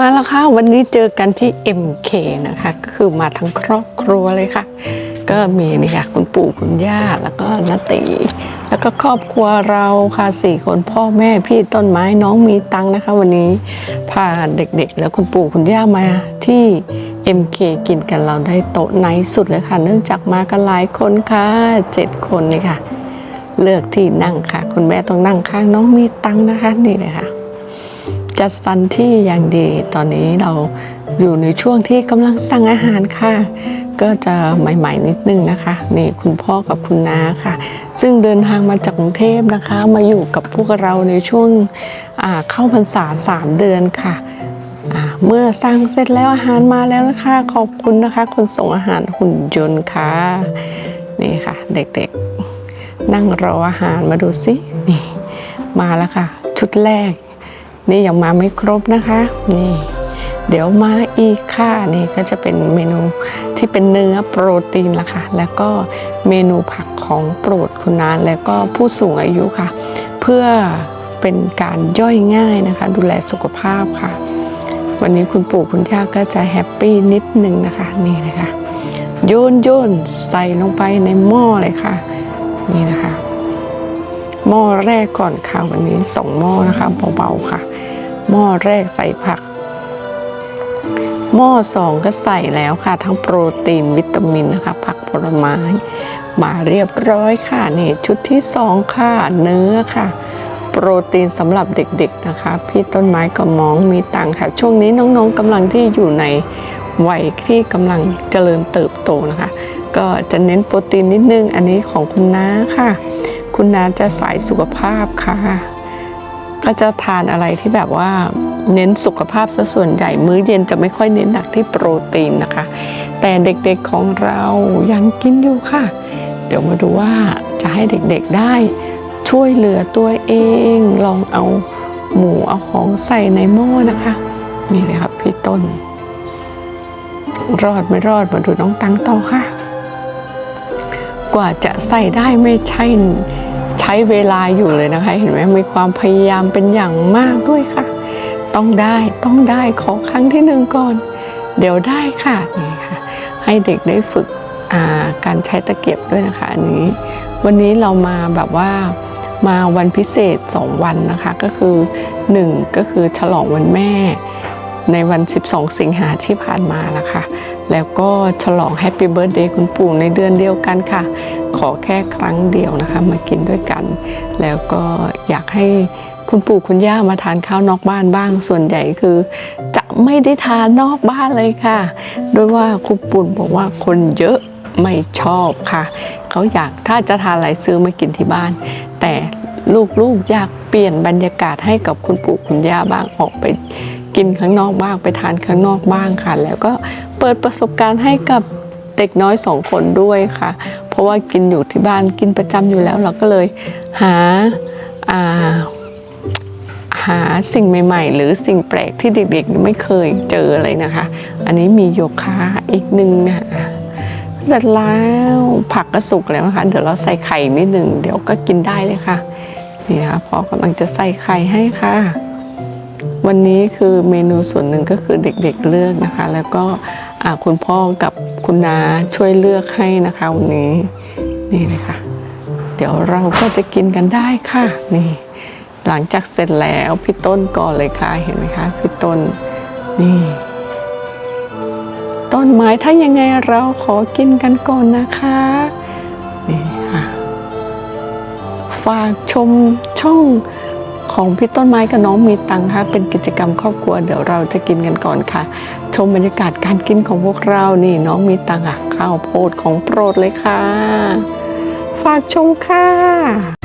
มาแล้วค่ะวันนี้เจอกันที่ MK นะคะ ก็คือมาทั้งครอบครัวเลยค่ะ ก็มีนี่ค่ะคุณปู่คุณย่าแล้วก็นติแล้วก็ครอบครัวเราค่ะสี่คนพ่อแม่พี่ต้นไม้น้องมีตังนะคะ วันนี้พาเด็กๆ แล้วคุณปู่คุณย่ามาที่ MK กินกันเราได้โต๊ะไหนสุดเลยค่ะ เนื่องจากมากันหลายคนค่ะเจ็ดคนนี่ค่ะ เลือกที่นั่งค่ะ คุณแม่ต้องนั่งข้างน้องมีตังนะคะนี่เลยค่ะ จัดสรรที่อย่างดี ตอนนี้เราอยู่ในช่วงที่กำลังสั่งอาหารค่ะ ก็จะใหม่ๆนิดนึงนะคะ นี่คุณพ่อกับคุณน้าค่ะ ซึ่งเดินทางมาจากกรุงเทพนะคะ มาอยู่กับพวกเราในช่วงเข้าพรรษาสามเดือนค่ะเมื่อสั่งเสร็จแล้วอาหารมาแล้วนะคะ ขอบคุณนะคะ คนส่งอาหารหุ่นยนต์ค่ะ นี่ค่ะ เด็กๆ นั่งรออาหารมาดูสินี่ มาแล้วค่ะ ชุดแรก นี่ยังมาไม่ครบนะคะ นี่ เดี๋ยวมาอีกค่ะนี่ก็จะเป็นเมนูที่เป็นเนื้อโปรตีนละค่ะ แล้วก็เมนูผักของโปรดคุณนานแล้วก็ผู้สูงอายุค่ะ เพื่อเป็นการย่อยง่ายนะคะ ดูแลสุขภาพค่ะ วันนี้คุณปู่คุณย่าก็จะแฮปปี้นิดนึงนะคะนี่เลยค่ะโยนโยนใส่ลงไปในหม้อเลยค่ะ นี่นะคะ หม้อแรกก่อนค่ะวันนี้สองหม้อนะคะเบาๆค่ะ หม้อแรกใส่ผัก หม้อสองก็ใส่แล้วค่ะ ทั้งโปรตีนวิตามินนะคะ ผักผลไม้ มาเรียบร้อยค่ะนี่ชุดที่สองค่ะเนื้อค่ะ โปรตีนสำหรับเด็กๆนะคะ พี่ต้นไม้ก็มองมีตังค่ะ ช่วงนี้น้องๆกำลังที่อยู่ในวัยที่กำลังเจริญเติบโตนะคะ ก็จะเน้นโปรตีนนิดนึงอันนี้ของคุณน้าค่ะ คุณน้าจะสายสุขภาพค่ะ ก็จะทานอะไรที่แบบว่าเน้นสุขภาพซะส่วนใหญ่ มื้อเย็นจะไม่ค่อยเน้นหนักที่โปรตีนนะคะ แต่เด็กๆของเรายังกินอยู่ค่ะ เดี๋ยวมาดูว่าจะให้เด็กๆได้ช่วยเหลือตัวเอง ลองเอาหมูเอาของใส่ในหม้อนะคะ นี่เลยครับพี่ต้น รอดไม่รอดมาดูน้องตังต่อค่ะ กว่าจะใส่ได้ไม่ใช่ ใช้เวลาอยู่เลยนะคะ เห็นไหมมีความพยายามเป็นอย่างมากด้วยค่ะ ต้องได้ต้องได้ขอครั้งที่หนึ่งก่อน เดี๋ยวได้ค่ะนี่ค่ะ ให้เด็กได้ฝึกาการใช้ตะเกียบด้วยนะคะ อันนี้ วันนี้เรามาแบบว่ามาวันพิเศษ 2 วันนะคะ ก็คือ 1 ก็คือฉลองวันแม่ ในวัน 12 สิงหาที่ผ่านมานะค่ะ แล้วก็ฉลองแฮปปี้เบิร์ดเดย์คุณปู่ในเดือนเดียวกันค่ะ ขอแค่ครั้งเดียวนะคะ มากินด้วยกัน แล้วก็อยากให้คุณปู่คุณย่ามาทานข้าวนอกบ้านบ้าง ส่วนใหญ่คือ จะไม่ได้ทานนอกบ้านเลยค่ะด้วยว่าคุณปู่บอกว่าคนเยอะไม่ชอบค่ะ เขาอยากถ้าจะทานอะไรซื้อมากินที่บ้าน แต่ลูกๆอยากเปลี่ยนบรรยากาศให้กับคุณปู่คุณย่าบ้างออกไป กินข้างนอกบ้างไปทานข้างนอกบ้างค่ะ แล้วก็เปิดประสบการณ์ให้กับเด็กน้อยสองคนด้วยค่ะ เพราะว่ากินอยู่ที่บ้านกินประจำอยู่แล้วเราก็เลยหาาหาสิ่งใหม่ ๆ หรือสิ่งแปลกที่เด็กๆไม่เคยเจอเลยนะคะ อันนี้มีโยคะอีกหนึ่งนะเสร็จแล้วผักก็สุกแล้วนะคะ เดี๋ยวเราใส่ไข่นิดหนึ่งเดี๋ยวก็กินได้เลยค่ะ นี่นะคะพอกำลังจะใส่ไข่ให้ค่ะ วันนี้คือเมนูส่วนหนึ่งก็คือเด็กๆเลือกนะคะ แล้วก็คุณพ่อกับคุณนาช่วยเลือกให้นะคะวันนี้นี่เลยค่ะ เดี๋ยวเราก็จะกินกันได้ค่ะนี่ หลังจากเสร็จแล้วพี่ต้นก่อนเลยค่ะเห็นไหมคะพี่ต้นนี่ ต้นไม้ถ้ายังไงเราขอกินกันก่อนนะคะนี่ค่ะ ฝากชมช่อง ของพี่ต้นไม้กับน้องมีตังค่ะเป็นกิจกรรมครอบครัวเดี๋ยวเราจะกินกันก่อนค่ะ ชมบรรยากาศการกินของพวกเรานี่น้องมีตังอะข้าวโพดของโปรดเลยค่ะ ฝากชมค่ะ